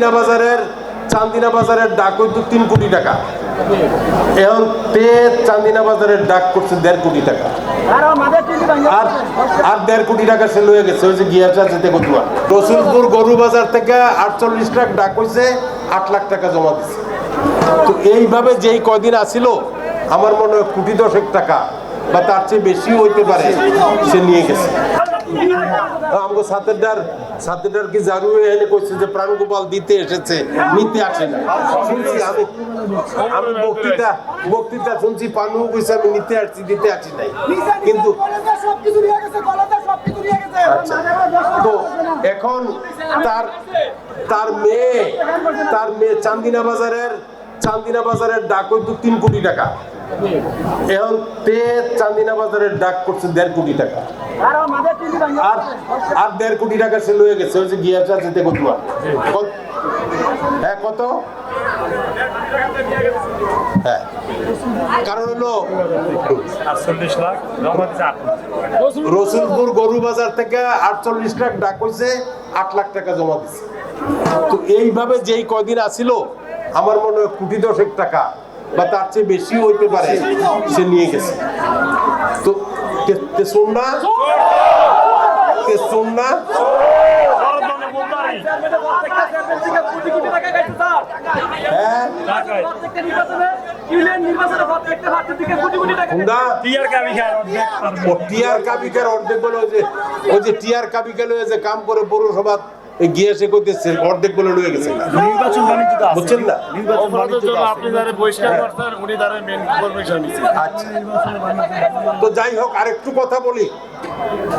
বাজারের চান্দিনা বাজারের ডাক তিন কোটি টাকা। এখন চান্দিনা বাজারের ডাক করছে দেড় কোটি টাকা। আর আর দেড় কোটি টাকা সে লয়ে গেছে, ওই যে কতুয়া রসুলপুর গরু বাজার থেকে আটচল্লিশ লাখ ডাক হয়েছে আট লাখ টাকা জমা তো এইভাবে যেই কদিন আসিল, আমার মনে হয় কোটি দশেক টাকা, বা তার চেয়ে বেশি হইতে পারে, সে নিয়ে গেছে। আমাকে সাতেরটার সাতেরটার কি জারু এনে কইছে যে দিতে এসেছে, নিতে আসে না। আমি বক্তৃতা বক্তৃতা শুনছি, পানু কইছে আমি নিতে আসছি, দিতে আসি নাই। কিন্তু আচ্ছা এখন তার তার মেয়ে তার মেয়ে চান্দিনা বাজারের চান্দিনা বাজারের ডাক হইতো তিন কোটি টাকা। এখন তে চান্দিনা বাজারের ডাক করছে দেড় কোটি টাকা। আর আর দেড় কোটি টাকা সে লয়ে গেছে ওই যে গিয়াটা যেতে কতুয়া কত- হ্যাঁ কত? হ্যাঁ। কারণ হলো দিচ্ছে রসুলপুর গরু বাজার থেকে আটচল্লিশ লাখ ডাক হয়েছে আট লাখ টাকা জমা দিছে। তো এইভাবে যেই কদিন আসিল আমার মনে হয় কোটি দশেক টাকা। বা তার চেয়ে বেশি হইতে পারে, সে নিয়ে গেছে। তো তে- তে শোন না তে শোন না শরৎচন্দ্র বলতারি হ্যাঁ টিয়ার কাবিকার অর্ধেক বলে ওই যে টিয়ার কাবিকা লয়ে যে কাম করে পৌরসভা গিয়ে সে করতেছে অর্ধেক বলে লয়ে গেছে। নির্বাচন বাণিজ্য তো বুঝছেন না? নির্বাচন বাণিজ্য। আপনি যারা বহিষ্কার করছেন উনি তারা মেন ইনফরমেশন আচ্ছা। তো যাই হোক আরেকটু কথা বলি।